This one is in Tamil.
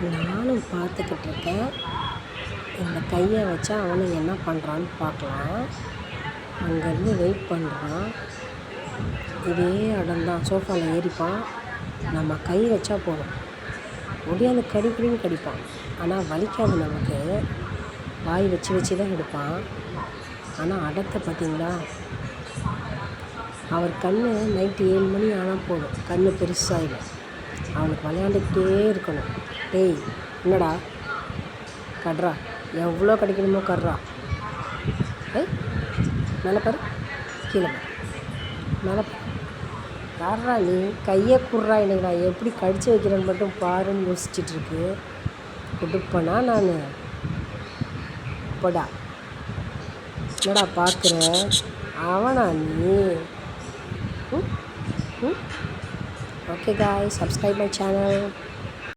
நானும் பார்த்துக்கிட்டு இருக்கேன் இந்த கையை வச்சா அவனும் என்ன பண்ணுறான்னு பார்க்கலாம். அங்கேருந்து வெயிட் பண்ணுறான் இதே இடம்தான் சோஃபாவில் ஏறிப்பான். நம்ம கை வச்சா போதும். முடியாத கடி கடிப்பான். ஆனால் வலிக்காது நமக்கு. வாய் வச்சு வச்சு தான் எடுப்பான். ஆனால் அடத்தை பார்த்தீங்களா? அவர் கண் நைட்டு ஏழு மணி ஆனால் போதும். கண் பெருசாகிடும் அவனுக்கு விளையாண்டுக்கிட்டே இருக்கணும். டேய் என்னடா? கட்றா. எவ்வளோ கிடைக்கணுமோ கட்றா. ஏய் மேலே பாரு. கீழே பாரு. மேலே யாரா நீ? கையை குடுறா எனக்கு. நான் எப்படி கடிச்சு வைக்கிறேன்னு மட்டும் பாருன்னு யோசிச்சுட்டு இருக்கு கொடுப்பனா நான்? போடா. என்னடா பார்க்குற? அவனா நீ? ம்? ம்? ஓகே காய் சப்ஸ்கிரைப் மை சேனல்